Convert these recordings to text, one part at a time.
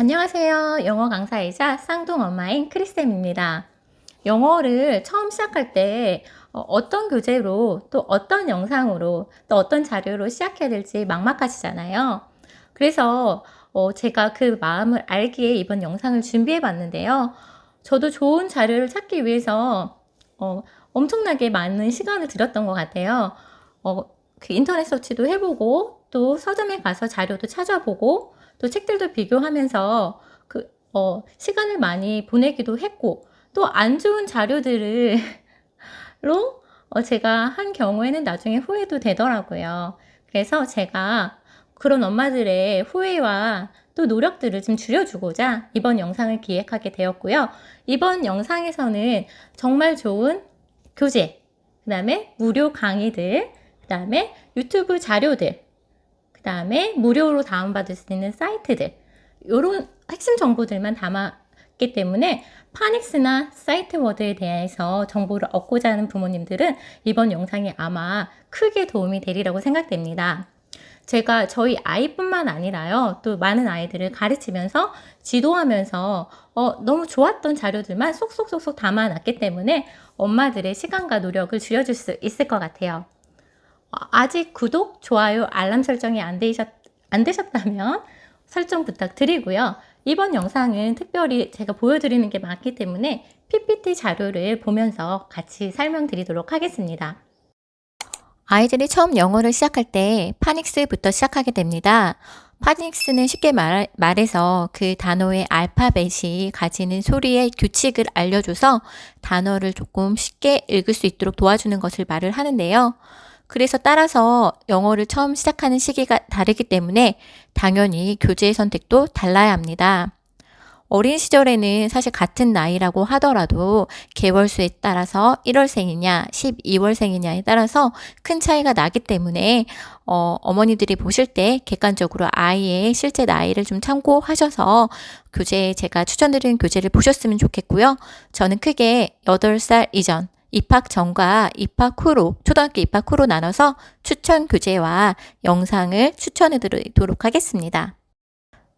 안녕하세요. 영어 강사이자 쌍둥 엄마인 크리쌤입니다. 영어를 처음 시작할 때 어, 어떤 교재로 또 어떤 영상으로 또 어떤 자료로 시작해야 될지 막막하시잖아요. 그래서 어, 제가 그 마음을 알기에 이번 영상을 준비해 봤는데요. 저도 좋은 자료를 찾기 위해서 어, 엄청나게 많은 시간을 들였던 것 같아요. 어, 그 인터넷 서치도 해보고 또 서점에 가서 자료도 찾아보고 또 책들도 비교하면서 그, 어, 시간을 많이 보내기도 했고 또 안 좋은 자료들을 로 어, 제가 한 경우에는 나중에 후회도 되더라고요. 그래서 제가 그런 엄마들의 후회와 또 노력들을 좀 줄여주고자 이번 영상을 기획하게 되었고요. 이번 영상에서는 정말 좋은 교재, 그 다음에 무료 강의들, 그 다음에 유튜브 자료들, 그 다음에 무료로 다운받을 수 있는 사이트들, 이런 핵심 정보들만 담았기 때문에 파닉스나 사이트 워드에 대해서 정보를 얻고자 하는 부모님들은 이번 영상이 아마 크게 도움이 되리라고 생각됩니다. 제가 저희 아이뿐만 아니라요, 또 많은 아이들을 가르치면서 지도하면서 어, 너무 좋았던 자료들만 쏙쏙쏙쏙 담아놨기 때문에 엄마들의 시간과 노력을 줄여줄 수 있을 것 같아요. 어, 아직 구독, 좋아요, 알람 설정이 안, 되셨, 안 되셨다면 설정 부탁드리고요. 이번 영상은 특별히 제가 보여드리는 게 많기 때문에 PPT 자료를 보면서 같이 설명드리도록 하겠습니다. 아이들이 처음 영어를 시작할 때 파닉스부터 시작하게 됩니다. 파닉스는 쉽게 말, 말해서 그 단어의 알파벳이 가지는 소리의 규칙을 알려줘서 단어를 조금 쉽게 읽을 수 있도록 도와주는 것을 말을 하는데요. 그래서 따라서 영어를 처음 시작하는 시기가 다르기 때문에 당연히 교재의 선택도 달라야 합니다. 어린 시절에는 사실 같은 나이라고 하더라도 개월수에 따라서 1월생이냐 12월생이냐에 따라서 큰 차이가 나기 때문에 어, 어머니들이 보실 때 객관적으로 아이의 실제 나이를 좀 참고하셔서 교재 제가 추천드리는 교재를 보셨으면 좋겠고요. 저는 크게 8살 이전 입학 전과 입학 후로 초등학교 입학 후로 나눠서 추천 교재와 영상을 추천해 드리도록 하겠습니다.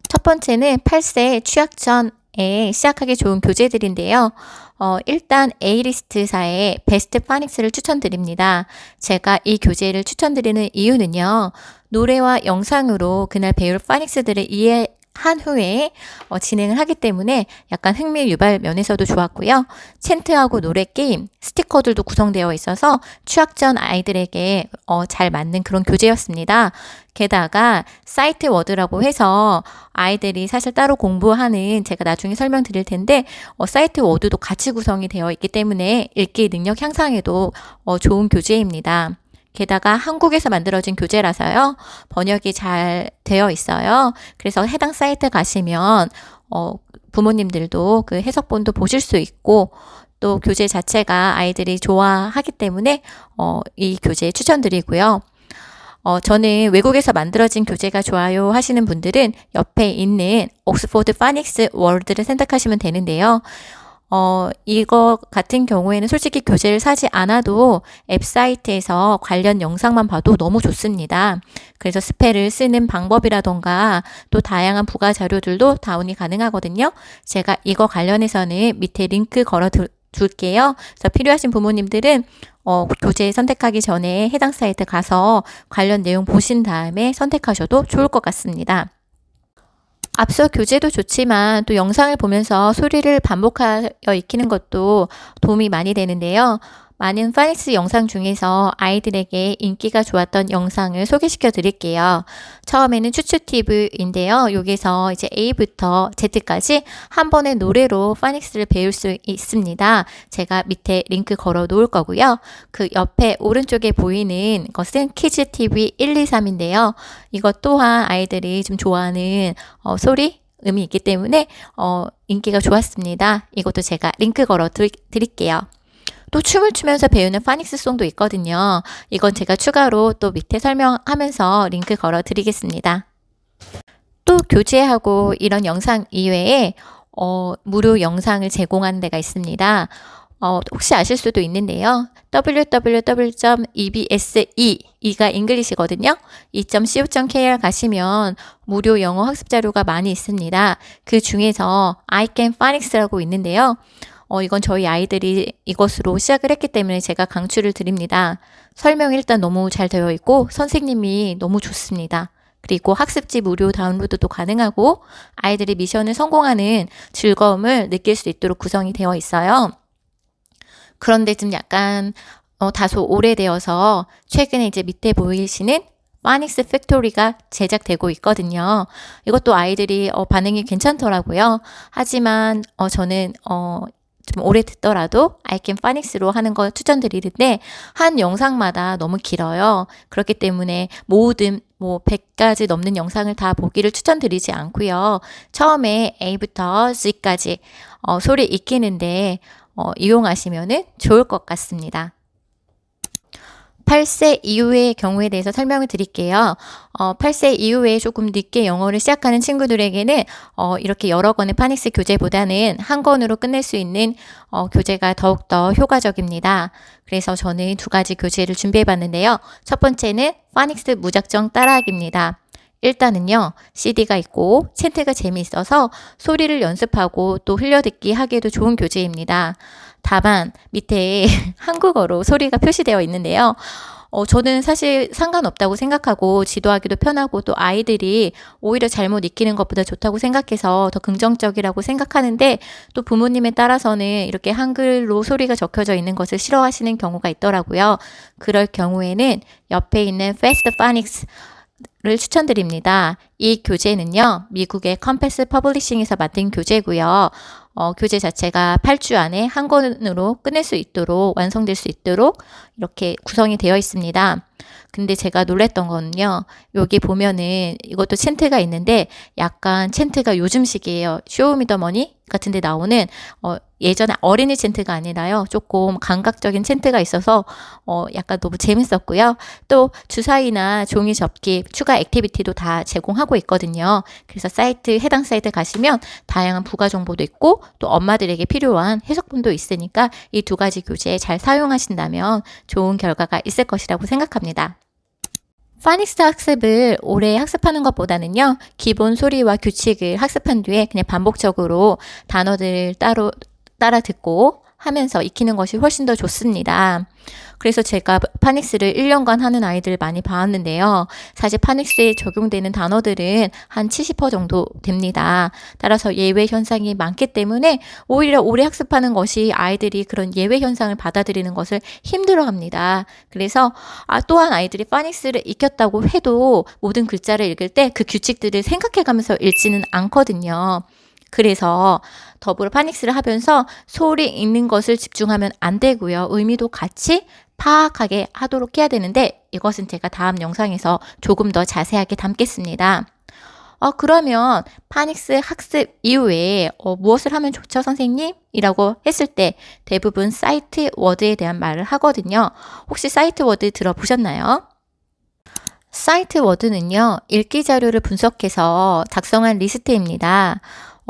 첫 번째는 8세 취학 전에 시작하기 좋은 교재들인데요. 어, 일단 A리스트사의 베스트 파닉스를 추천드립니다. 제가 이 교재를 추천드리는 이유는요. 노래와 영상으로 그날 배울 파닉스들을 이해 한 후에 어, 진행을 하기 때문에 약간 흥미 유발 면에서도 좋았고요. 챈트하고 노래 게임, 스티커들도 구성되어 있어서 취학 전 아이들에게 어, 잘 맞는 그런 교재였습니다. 게다가 사이트 워드라고 해서 아이들이 사실 따로 공부하는 제가 나중에 설명드릴 텐데 어, 사이트 워드도 같이 구성이 되어 있기 때문에 읽기 능력 향상에도 어, 좋은 교재입니다. 게다가 한국에서 만들어진 교재라서요. 번역이 잘 되어 있어요. 그래서 해당 사이트 가시면 어, 부모님들도 그 해석본도 보실 수 있고 또 교재 자체가 아이들이 좋아하기 때문에 어, 이 교재 추천드리고요. 어, 저는 외국에서 만들어진 교재가 좋아요 하시는 분들은 옆에 있는 옥스포드 파닉스 월드를 선택하시면 되는데요. 어, 이거 같은 경우에는 솔직히 교재를 사지 않아도 앱 사이트에서 관련 영상만 봐도 너무 좋습니다. 그래서 스펠을 쓰는 방법이라던가 또 다양한 부가 자료들도 다운이 가능하거든요. 제가 이거 관련해서는 밑에 링크 걸어 둘게요. 그래서 필요하신 부모님들은 어, 교재 선택하기 전에 해당 사이트 가서 관련 내용 보신 다음에 선택하셔도 좋을 것 같습니다. 앞서 교재도 좋지만 또 영상을 보면서 소리를 반복하여 익히는 것도 도움이 많이 되는데요. 많은 파닉스 영상 중에서 아이들에게 인기가 좋았던 영상을 소개시켜 드릴게요. 처음에는 추추 팁인데요. 여기서 이제 A부터 Z까지 한 번의 노래로 파닉스를 배울 수 있습니다. 제가 밑에 링크 걸어 놓을 거고요. 그 옆에 오른쪽에 보이는 것은 키즈 TV 1, 2, 3인데요. 이것 또한 아이들이 좀 좋아하는 어, 소리, 음이 있기 때문에 어, 인기가 좋았습니다. 이것도 제가 링크 걸어 드릴게요. 또 춤을 추면서 배우는 파닉스 송도 있거든요. 이건 제가 추가로 또 밑에 설명하면서 링크 걸어 드리겠습니다. 또 교재하고 이런 영상 이외에 어, 무료 영상을 제공하는 데가 있습니다. 어, 혹시 아실 수도 있는데요. www.ebse, 이가 잉글리시거든요. 2.co.kr 가시면 무료 영어 학습 자료가 많이 있습니다. 그 중에서 I can phonics라고 있는데요. 어, 이건 저희 아이들이 이것으로 시작을 했기 때문에 제가 강추를 드립니다. 설명이 일단 너무 잘 되어 있고 선생님이 너무 좋습니다. 그리고 학습지 무료 다운로드도 가능하고 아이들이 미션을 성공하는 즐거움을 느낄 수 있도록 구성이 되어 있어요. 그런데 좀 약간 어, 다소 오래되어서 최근에 이제 밑에 보이시는 파닉스 팩토리가 제작되고 있거든요. 이것도 아이들이 어, 반응이 괜찮더라고요. 하지만 어, 저는 어, 좀 오래 듣더라도 아이캔 파닉스로 하는 거 추천드리는데 한 영상마다 너무 길어요. 그렇기 때문에 모든 뭐 100가지 넘는 영상을 다 보기를 추천드리지 않고요. 처음에 A부터 Z까지 어, 소리 익히는데 어, 이용하시면 좋을 것 같습니다. 8세 이후의 경우에 대해서 설명을 드릴게요. 어, 8세 이후에 조금 늦게 영어를 시작하는 친구들에게는 어, 이렇게 여러 권의 파닉스 교재보다는 한 권으로 끝낼 수 있는 어, 교재가 더욱더 효과적입니다. 그래서 저는 두 가지 교재를 준비해 봤는데요. 첫 번째는 파닉스 무작정 따라하기입니다. 일단은요, CD가 있고 챈트가 재미있어서 소리를 연습하고 또 흘려듣기 하기에도 좋은 교재입니다. 다만 밑에 한국어로 소리가 표시되어 있는데요. 어, 저는 사실 상관없다고 생각하고 지도하기도 편하고 또 아이들이 오히려 잘못 익히는 것보다 좋다고 생각해서 더 긍정적이라고 생각하는데 또 부모님에 따라서는 이렇게 한글로 소리가 적혀져 있는 것을 싫어하시는 경우가 있더라고요. 그럴 경우에는 옆에 있는 Fast Phonics 를 추천드립니다. 이 교재는요, 미국의 컴패스 퍼블리싱에서 만든 교재고요. 어, 교재 자체가 8주 안에 한 권으로 끝낼 수 있도록 완성될 수 있도록 이렇게 구성이 되어 있습니다. 근데 제가 놀랬던 거는요. 여기 보면은 이것도 챈트가 있는데 약간 챈트가 요즘식이에요. 쇼미더머니 같은 데 나오는 어 예전에 어린이 챈트가 아니라요. 조금 감각적인 챈트가 있어서 어 약간 너무 재밌었고요. 또 주사위나 종이 접기 추가 액티비티도 다 제공하고 있거든요. 그래서 사이트 해당 사이트 가시면 다양한 부가 정보도 있고 또 엄마들에게 필요한 해석본도 있으니까 이 두 가지 교재 잘 사용하신다면 좋은 결과가 있을 것이라고 생각합니다. 파닉스 학습을 오래 학습하는 것보다는요, 기본 소리와 규칙을 학습한 뒤에 그냥 반복적으로 단어들 따로 따라 듣고 하면서 익히는 것이 훨씬 더 좋습니다. 그래서 제가 파닉스를 1년간 하는 아이들 많이 봐왔는데요. 사실 파닉스에 적용되는 단어들은 한 70% 정도 됩니다. 따라서 예외 현상이 많기 때문에 오히려 오래 학습하는 것이 아이들이 그런 예외 현상을 받아들이는 것을 힘들어 합니다. 그래서 아, 또한 아이들이 파닉스를 익혔다고 해도 모든 글자를 읽을 때 그 규칙들을 생각해 가면서 읽지는 않거든요. 그래서 더불어 파닉스를 하면서 소리 읽는 것을 집중하면 안 되고요. 의미도 같이 파악하게 하도록 해야 되는데 이것은 제가 다음 영상에서 조금 더 자세하게 담겠습니다. 어, 그러면 파닉스 학습 이후에 어, 무엇을 하면 좋죠, 선생님? 이라고 했을 때 대부분 사이트 워드에 대한 말을 하거든요. 혹시 사이트 워드 들어보셨나요? 사이트 워드는요, 읽기 자료를 분석해서 작성한 리스트입니다.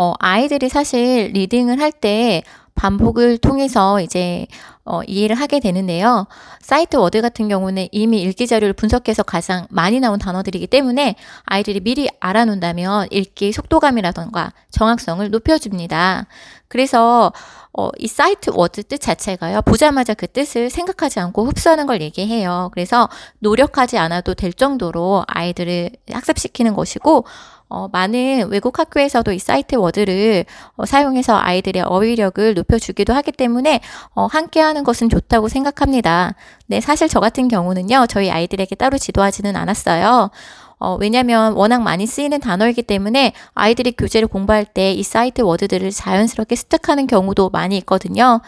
어, 아이들이 사실 리딩을 할 때 반복을 통해서 이제 어, 이해를 하게 되는데요. 사이트 워드 같은 경우는 이미 읽기 자료를 분석해서 가장 많이 나온 단어들이기 때문에 아이들이 미리 알아놓는다면 읽기 속도감이라던가 정확성을 높여줍니다. 그래서 어, 이 사이트 워드 뜻 자체가요. 보자마자 그 뜻을 생각하지 않고 흡수하는 걸 얘기해요. 그래서 노력하지 않아도 될 정도로 아이들을 학습시키는 것이고 어, 많은 외국 학교에서도 이 사이트 워드를 어, 사용해서 아이들의 어휘력을 높여주기도 하기 때문에 어, 함께 하는 것은 좋다고 생각합니다. 네, 사실 저 같은 경우는요, 저희 아이들에게 따로 지도하지는 않았어요. 어, 왜냐면 워낙 많이 쓰이는 단어이기 때문에 아이들이 교재를 공부할 때 이 사이트 워드들을 자연스럽게 습득하는 경우도 많이 있거든요.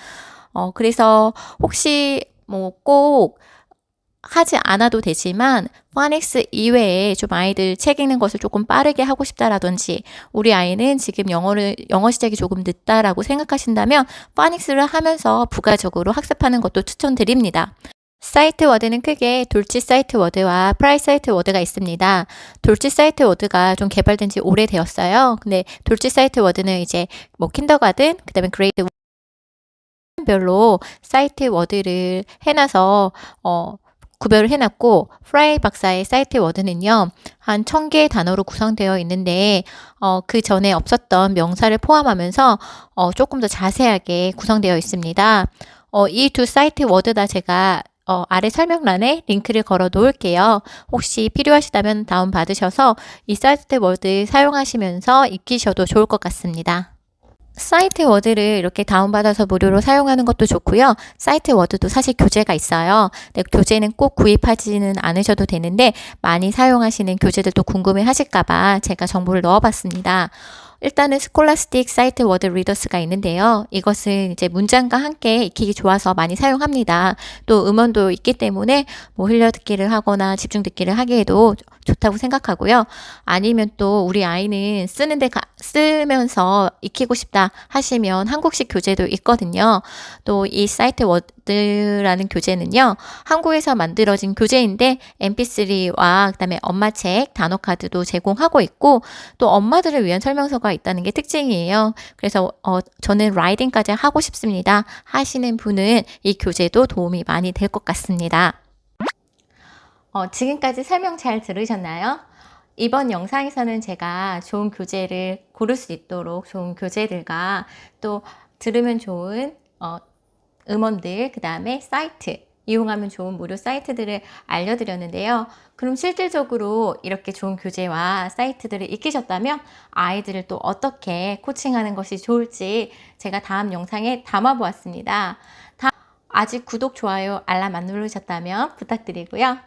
어, 그래서 혹시 뭐꼭 하지 않아도 되지만 파닉스 이외에 좀 아이들 책 읽는 것을 조금 빠르게 하고 싶다라든지 우리 아이는 지금 영어를 영어 시작이 조금 늦다라고 생각하신다면 파닉스를 하면서 부가적으로 학습하는 것도 추천드립니다. 사이트 워드는 크게 돌치 사이트 워드와 프라이 사이트 워드가 있습니다. 돌치 사이트 워드가 좀 개발된 지 오래되었어요. 근데 돌치 사이트 워드는 이제 뭐 킨더가든, 그다음에 그레이드 별로 사이트 워드를 해놔서 어, 구별을 해놨고 프라이 박사의 사이트 워드는요 한 1000개의 단어로 구성되어 있는데 어, 그 전에 없었던 명사를 포함하면서 어, 조금 더 자세하게 구성되어 있습니다. 어, 이 두 사이트 워드 다 제가 어, 아래 설명란에 링크를 걸어 놓을게요. 혹시 필요하시다면 다운받으셔서 이 사이트 워드 사용하시면서 익히셔도 좋을 것 같습니다. 사이트 워드를 이렇게 다운받아서 무료로 사용하는 것도 좋고요. 사이트 워드도 사실 교재가 있어요. 근데 교재는 꼭 구입하지는 않으셔도 되는데 많이 사용하시는 교재들도 궁금해 하실까봐 제가 정보를 넣어봤습니다. 일단은 스콜라스틱 사이트 워드 리더스가 있는데요. 이것은 이제 문장과 함께 익히기 좋아서 많이 사용합니다. 또 음원도 있기 때문에 뭐 흘려 듣기를 하거나 집중 듣기를 하기에도 좋다고 생각하고요. 아니면 또 우리 아이는 쓰는데 가, 쓰면서 익히고 싶다 하시면 한국식 교재도 있거든요. 또 이 사이트 워드 라는 교재는요. 한국에서 만들어진 교재인데 mp3와 그다음에 엄마 책, 단어 카드도 제공하고 있고 또 엄마들을 위한 설명서가 있다는 게 특징이에요. 그래서 어, 저는 라이딩까지 하고 싶습니다 하시는 분은 이 교재도 도움이 많이 될 것 같습니다. 어, 지금까지 설명 잘 들으셨나요? 이번 영상에서는 제가 좋은 교재를 고를 수 있도록 좋은 교재들과 또 들으면 좋은 어, 음원들, 그 다음에 사이트, 이용하면 좋은 무료 사이트들을 알려드렸는데요. 그럼 실질적으로 이렇게 좋은 교재와 사이트들을 익히셨다면 아이들을 또 어떻게 코칭하는 것이 좋을지 제가 다음 영상에 담아보았습니다. 다 아직 구독, 좋아요, 알람 안 누르셨다면 부탁드리고요.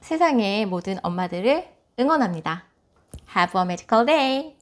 세상의 모든 엄마들을 응원합니다. Have a magical day!